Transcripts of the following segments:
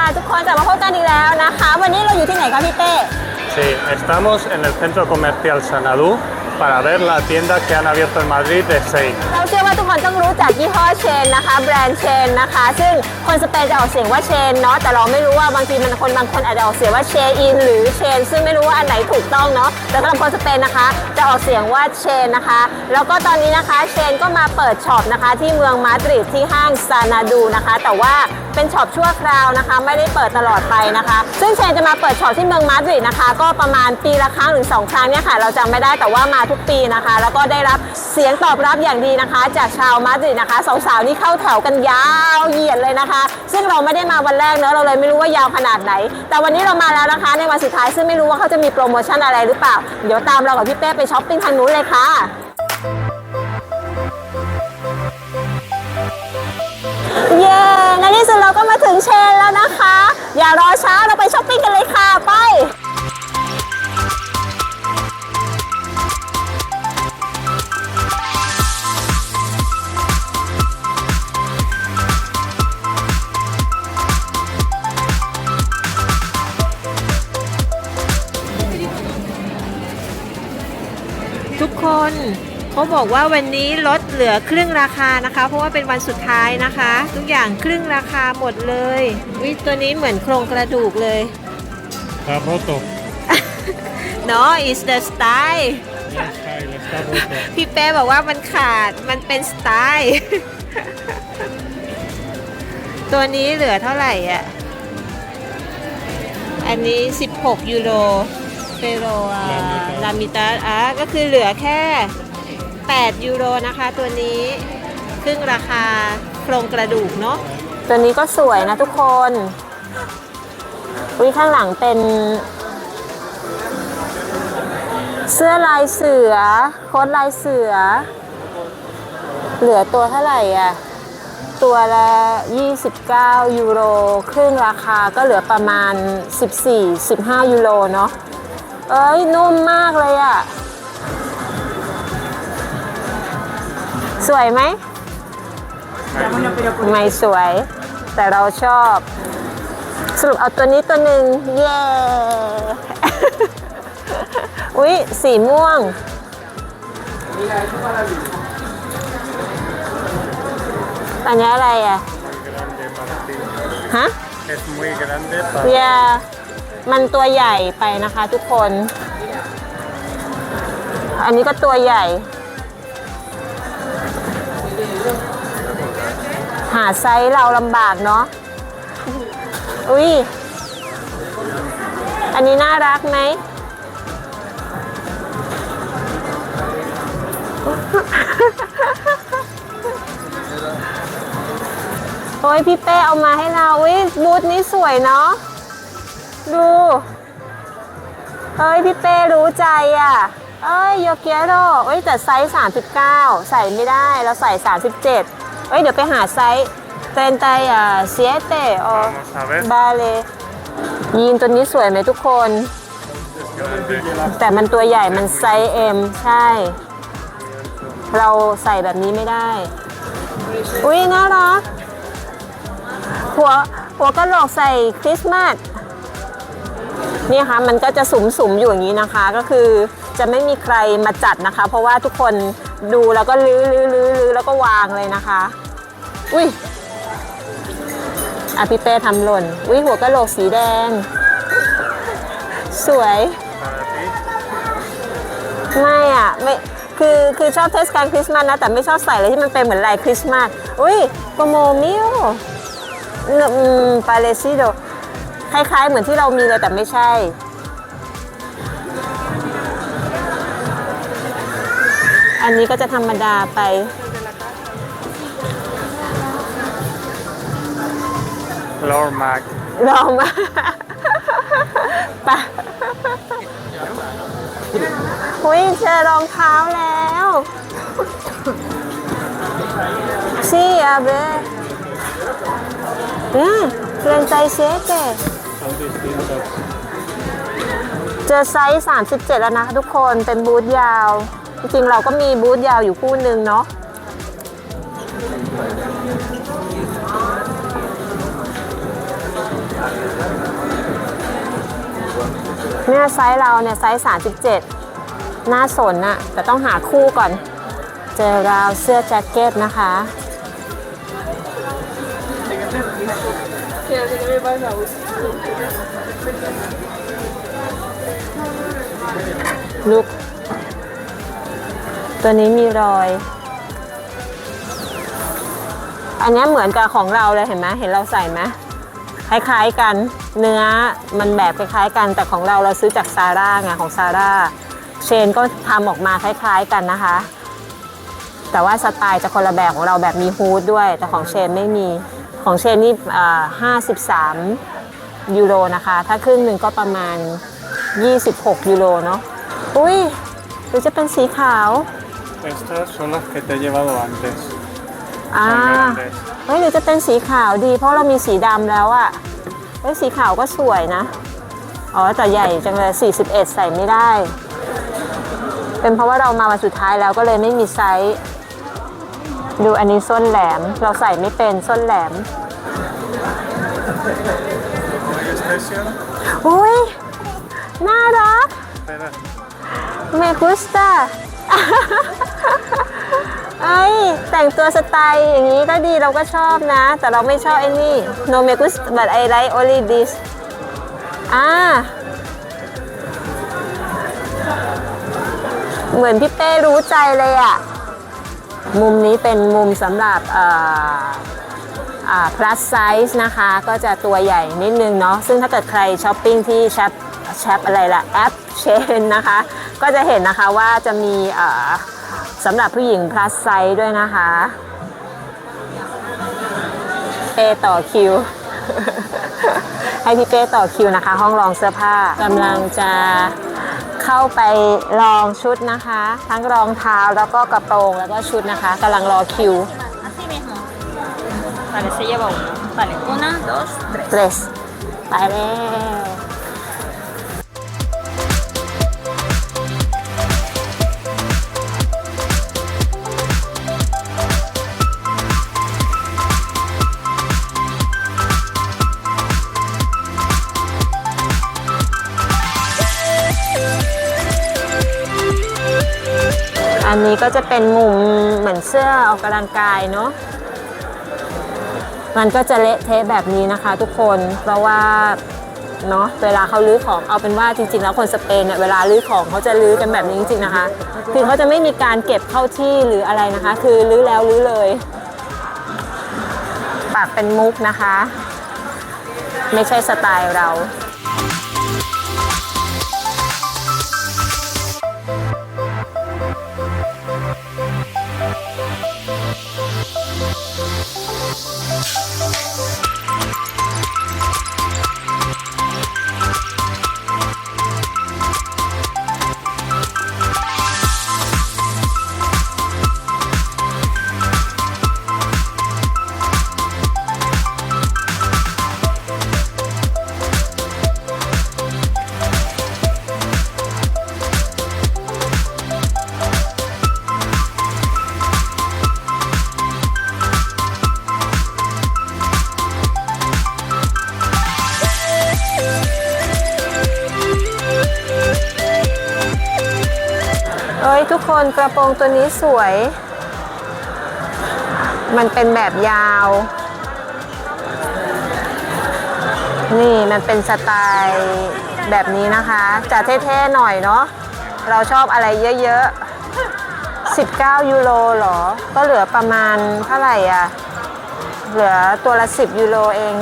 ค่ะ ทุกคนจะมาพบกันอีกแล้วนะคะ วันนี้เราอยู่ที่ไหนคะพี่เต้ Sí, estamos en el centro comercial Sanadú para ver la tienda que han abierto en Madrid de Shein. เราเชื่อว่าทุกคนต้องรู้จักยี่ห้อเชนนะคะ แบรนด์เชนนะคะ ซึ่งคนสเปนจะออกเสียงว่าเชนเนาะแต่เราไม่รู้ว่าบางทีมันคนบางคนอาจจะออกเสียงว่าเชอินหรือเชนซึ่งไม่รู้ว่าอันไหนถูกต้องเนาะแต่สำหรับคนสเปนนะคะ จะออกเสียงว่าเชนนะคะ แล้วก็ตอนนี้นะคะเชนก็มาเปิดช็อปนะคะที่เมืองมาดริดที่ห้างซานาดูนะคะ แต่ว่าเป็นช็อปชั่วคราวนะคะ ไม่ได้เปิดตลอดไปนะคะ ซึ่งเชนจะมาเปิดช็อปที่เมืองมาดริดนะคะ ก็ประมาณปีละครั้งหรือสองครั้งเนี่ยค่ะ เราจำไม่ได้แต่ว่ามาทุกปีนะคะ แล้วก็ได้รับเสียงตอบรับอย่างดีนะคะ จากชาวมาดริดนะคะสาวๆนี่เข้าแถวกันยาวเหยียดเลยนะคะ ซึ่งเราไม่ได้มาวันแรกเนอะเราเลยไม่รู้ว่ายาวขนาดไหน แต่วันนี้เรามาแล้วนะคะ ในวันสุดท้ายซึ่งไม่รู้ว่าเขาจะมีโปรโมชั่นอะไรหรือเปล่า เดี๋ยวตามเรากับพี่เป้ไปช้อปปิ้งทางนู้นเลยค่ะ เชนแล้วนะคะ อย่ารอช้าเราไปช้อปปิ้งกันเลยค่ะ ไป ทุกคน เขาบอกว่าวันนี้ลดเหลือครึ่งราคานะคะ เพราะว่าเป็นวันสุดท้ายนะคะ ทุกอย่างครึ่งราคาหมดเลยวิตัวนี้เหมือนโครงกระดูกเลย Está roto. เนาะ is the style Está roto. พี่เป้บอกว่ามันขาดมันเป็นสไตล์ ตัวนี้เหลือเท่าไหร่อะ อันนี้ 16 ยูโรเปโรอะลามิตาอะก็คือเหลือแค่ 8 ยูโรนะคะ ตัวนี้ครึ่งราคาโครงกระดูกเนาะตัวนี้ก็สวยนะทุกคนวิข้างหลังเป็น เสื้อลายเสือ โค้ทลายเสือ เหลือตัวเท่าไหร่อะ ตัวละ 29 ยูโร ครึ่งราคาก็เหลือประมาณ 14-15 ยูโรเนาะเอ้ยนุ่มมากเลยอะ สวยไหม ไม่สวย แต่เราชอบ สรุปเอาตัวนี้ตัวหนึ่งเย้ อุ๊ย สีม่วง อันนี้อะไรอะ ฮะ Es muy grande เบี para ยมันตัวใหญ่ไปนะคะทุกคน อันนี้ก็ตัวใหญ่ หาไซส์เราลำบากเนาะ อุ้ย อันนี้น่ารักไหม โอ้ยพี่เป้เอามาให้เรา อุ้ยบูธนี้สวยเนาะ ดูเอ้ยพี่เป้รู้ใจอะ เอ้ยโยเกียโรเอ้ยแต่ไซส์ 39 ใส่ไม่ได้เราใส่ 37 เอ้ยเดี๋ยวไปหาไซส์เตนไตอะเซียเตโอ Vamos a ver. บาเลยีนตัวนี้สวยไหมทุกคน Grande. แต่มันตัวใหญ่มันไซส์ M ใช่ เราใส่แบบนี้ไม่ได้ อุ้ยน่ารักหัวหัวกะโหลกใส่คริสต์มาสนี่ค่ะมันก็จะสุมสุมๆอยู่อย่างนี้นะคะ ก็คือจะไม่มีใครมาจัดนะคะ เพราะว่าทุกคนดูแล้วก็ลื้อลื้อลื้อลื้อแล้วก็วางเลยนะคะ อุ้ยอะพี่เป้ทำหล่นอุ้ยหัวกะโหลกสีแดง สวย ไม่อะไม่คือคือชอบเทศกาลคริสต์มาสนะ แต่ไม่ชอบใส่อะไรที่มันเป็นเหมือนลายคริสต์มาสอุ้ยโปรโมมิวอืมปาเลซิโดคล้ายๆ เหมือนที่เรามีเลยแต่ไม่ใช่อันนี้ก็จะธรรมดาไป Lord Mac. ลองมาไปอุ้ยเจอรองเท้าแล้วซี่อาเบอืมเรียนใจเซเตเจอไซส์ 37 แล้วนะทุกคนเป็นบูทยาว จริงๆเราก็มีบูทยาวอยู่คู่หนึ่งเนาะ เนี่ยไซส์เราเนี่ยไซส์ 37น่าสนอะแต่ต้องหาคู่ก่อน เจอราวเสื้อแจ็คเก็ตนะคะลุกตัวนี้มีรอย อันนี้เหมือนกับของเราเลยเห็นไหมเห็นเราใส่ไหม คล้ายๆกันเนื้อมันแบบคล้ายๆกัน แต่ของเราเราซื้อจากซาร่าไงของซาร่าเชนก็ทำออกมาคล้ายๆกันนะคะ แต่ว่าสไตล์จะคนละแบบของเราแบบมีฮูดด้วย แต่ของเชนไม่มีของเชนนี่ห้าสิบสามยูโรนะคะ ถ้าครึ่งหนึ่งก็ประมาณ 26 ยูโรเนาะอุ้ยหรือจะเป็นสีขาว Estas son las que te he llevado antes. อ่า Son grandes. เฮ้ยหรือจะเป็นสีขาวดี เพราะเรามีสีดำแล้วอะเฮ้ยสีขาวก็สวยนะ อ๋อแต่ใหญ่จังเลย 41 ใส่ไม่ได้ เป็นเพราะว่าเรามาวันสุดท้ายแล้วก็เลยไม่มีไซส์ ดูอันนี้ส้นแหลม เราใส่ไม่เป็นส้นแหลม Este sí, ¿no? อุ้ยน่ารัก Espera. เมกุสตา ไอ้แต่งตัวสไตล์อย่างนี้ก็ดีเราก็ชอบนะ แต่เราไม่ชอบไอ้นี่ no m e g u s but I like only this อ่า เหมือนพี่เป้รู้ใจเลยอะมุมนี้เป็นมุมสำหรับเอ่อ อ่า plus size นะคะ ก็จะตัวใหญ่นิดนึงเนาะ ซึ่งถ้าเกิดใครช้อปปิ้งที่แชปแชปอะไรละแอปเชนนะคะ ก็จะเห็นนะคะว่าจะมีเอ่อ สำหรับผู้หญิง plus size ด้วยนะคะ เป้ต่อคิว ให้พี่เป้ต่อคิวนะคะ ห้องรองเสื้อผ้ากำลังจะเข้าไปลองชุดนะคะ ทั้งรองเท้าแล้วก็กระโปรงแล้วก็ชุดนะคะกำลังรอคิว Así mismo. Vale, se lleva uno. Vale, una, dos, tres. เด นี้ก็จะเป็นมุมเหมือนเสื้อออกกำลังกายเนาะ มันก็จะเละเทะแบบนี้นะคะทุกคน เพราะว่าเนาะเวลาเขาลื้อของเอาเป็นว่าจริง ๆ แล้วคนสเปนเนี่ยเวลาลื้อของเขาจะลื้อกันแบบนี้จริงๆนะคะ คือเขาจะไม่มีการเก็บเข้าที่หรืออะไรนะคะ คือลื้อแล้วลื้อเลยปากเป็นมุกนะคะ ไม่ใช่สไตล์เรา เนกระโปรงตัวนี้สวย มันเป็นแบบยาว นี่มันเป็นสไตล์แบบนี้นะคะ จะเท่ๆหน่อยเนาะ เราชอบอะไรเยอะๆ 19 ยูโรหรอ ก็เหลือประมาณเท่าไหร่อะ เหลือตัวละ 10 ยูโรเอง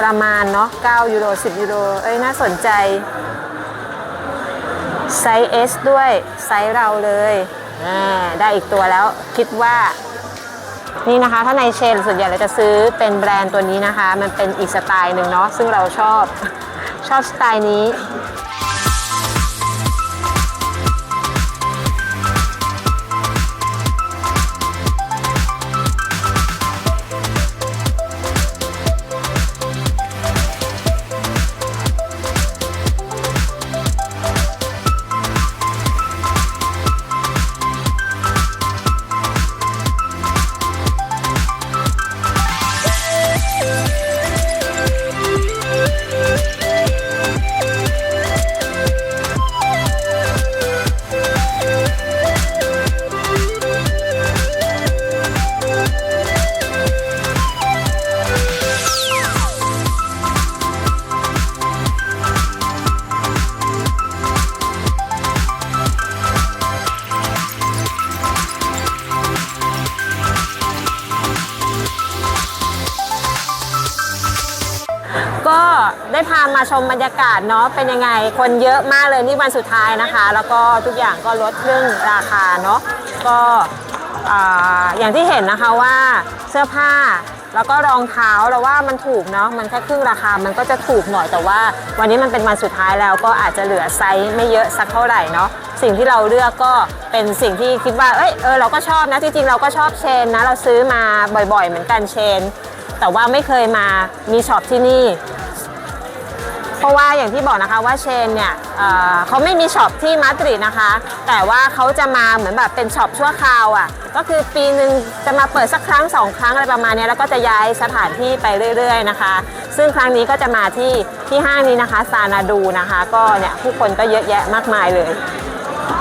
ประมาณเนาะ 9 ยูโร 10 ยูโร เอ้ยน่าสนใจ ไซส์ S ด้วยไซส์เราเลยได้อีกตัวแล้วคิดว่านี่นะคะ ถ้าในเชนส่วนใหญ่เราจะซื้อเป็นแบรนด์ตัวนี้นะคะ มันเป็นอีกสไตล์หนึ่งเนาะซึ่งเราชอบชอบสไตล์นี้ ได้พามาชมบรรยากาศเนาะเป็นยังไง คนเยอะมากเลยนี่วันสุดท้ายนะคะ แล้วก็ทุกอย่างก็ลดเรื่งราคาเนาะก็อ่าอย่างที่เห็นนะคะว่าเสื้อผ้าแล้วก็รองเท้าเราว่ามันถูกเนาะมันแค่ครึ่งราคามันก็จะถูกหน่อยแต่ว่า วันนี้มันเป็นวันสุดท้ายแล้วก็อาจจะเหลือไซส์ไม่เยอะสักเท่าไหร่เนาะสิ่งที่เราเลือกก็เป็นสิ่งที่คิดว่าเอ้ยเออเราก็ชอบนะจริงๆเราก็ชอบเชนนะเราซื้อมาบ่อยๆ เหมือนกันเชน แต่ว่าไม่เคยมามีช็อปที่นี่ ราะว่าอย่างที่บอกนะคะว่าเชนเนี่ยเอ่อเขาไม่มีช็อปที่มาดริดนะคะ แต่ว่าเขาจะมาเหมือนแบบเป็นช็อปชั่วคราวอะ่ะก็คือปีหนึ่งจะมาเปิดสักครั้งสองครั้งอะไรประมาณเนี้ยแล้วก็จะย้ายสถานที่ไปเรื่อยๆนะคะ ซึ่งครั้งนี้ก็จะมาที่ที่ห้างนี้นะคะซานาดูนะคะ ก็เนี่ยผู้คนก็เยอะแยะมากมายเลย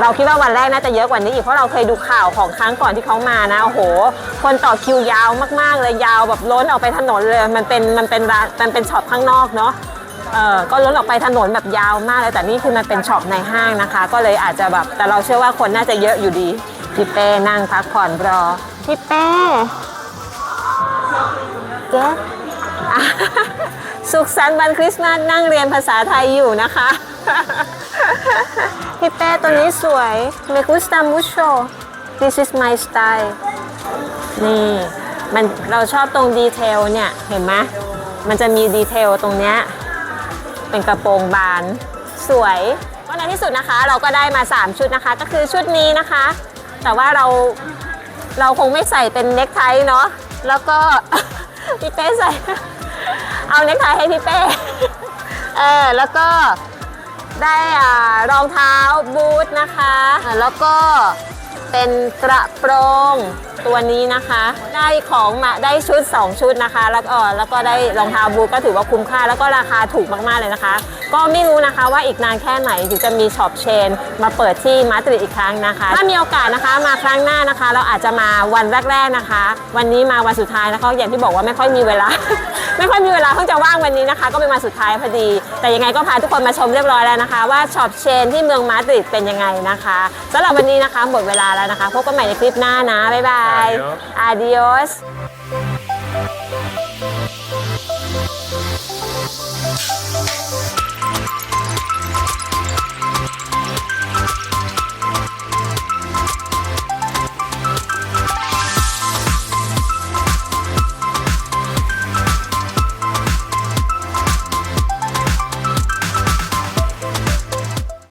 เราคิดว่าวันแรกน่าจะเยอะกว่านี้อีกเพราะเราเคยดูข่าวของครั้งก่อนที่เขามานะโอ้โห คนต่อคิวยาวมากๆเลยยาวแบบล้นออกไปถนนเลยมันเป็นมันเป็นร้านมันเป็นช็อปข้างนอกเนาะ เออก็ล้นออกไปถนนแบบยาวมากเลยแต่นี่คือมันเป็นช็อปในห้างนะคะ ก็เลยอาจจะแบบแต่เราเชื่อว่าคนน่าจะเยอะอยู่ดีพี่เป้นั่งพักผ่อนรอพี่เป้เจ๊อะสุขสันต์วันคริสต์มาสนั่งเรียนภาษาไทยอยู่นะคะ พี่เป้ตัวนี้สวย me gusta mucho this is my style นี่ มันเราชอบตรงดีเทลเนี่ย เห็นไหมมันจะมีดีเทลตรงเนี้ย เป็นกระโปรงบานสวยก็ในที่สุดนะคะ เราก็ได้มา 3 ชุดนะคะ ก็คือชุดนี้นะคะ แต่ว่าเราเราคงไม่ใส่เป็นเน็กไทเนาะแล้วก็พี่เป้ใส่ เอาเน็กไทให้พี่เป้เออแล้วก็ได้อ่ารองเท้าบูทนะคะ แล้วก็เป็นกระโปรง ตัวนี้นะคะ ได้ของมาได้ชุด 2 ชุดนะคะ แล้วก็แล้วก็ได้รองเท้าบูทก็ถือว่าคุ้มค่า แล้วก็ราคาถูกมากๆเลยนะคะ ก็ไม่รู้นะคะว่าอีกนานแค่ไหนถึงจะมีช็อปเชน มาเปิดที่มาดริดอีกครั้งนะคะ ถ้ามีโอกาสนะคะมาครั้งหน้านะคะ เราอาจจะมาวันแรก ๆนะคะ วันนี้มาวันสุดท้ายนะคะอย่างที่บอกว่าไม่ค่อยมีเวลา ไม่ค่อยมีเวลาเพิ่งจะว่างวันนี้นะคะ ก็เป็นวันสุดท้ายพอดี แต่ยังไงก็พาทุกคนมาชมเรียบร้อยแล้วนะคะ ว่าช็อปเชนที่เมืองมาดริดเป็นยังไงนะคะสำหรับวันนี้นะคะหมดเวลาแล้วนะคะพบกันใหม่ในคลิปหน้านะบ๊ายบาย Bye. Adiós. Adiós.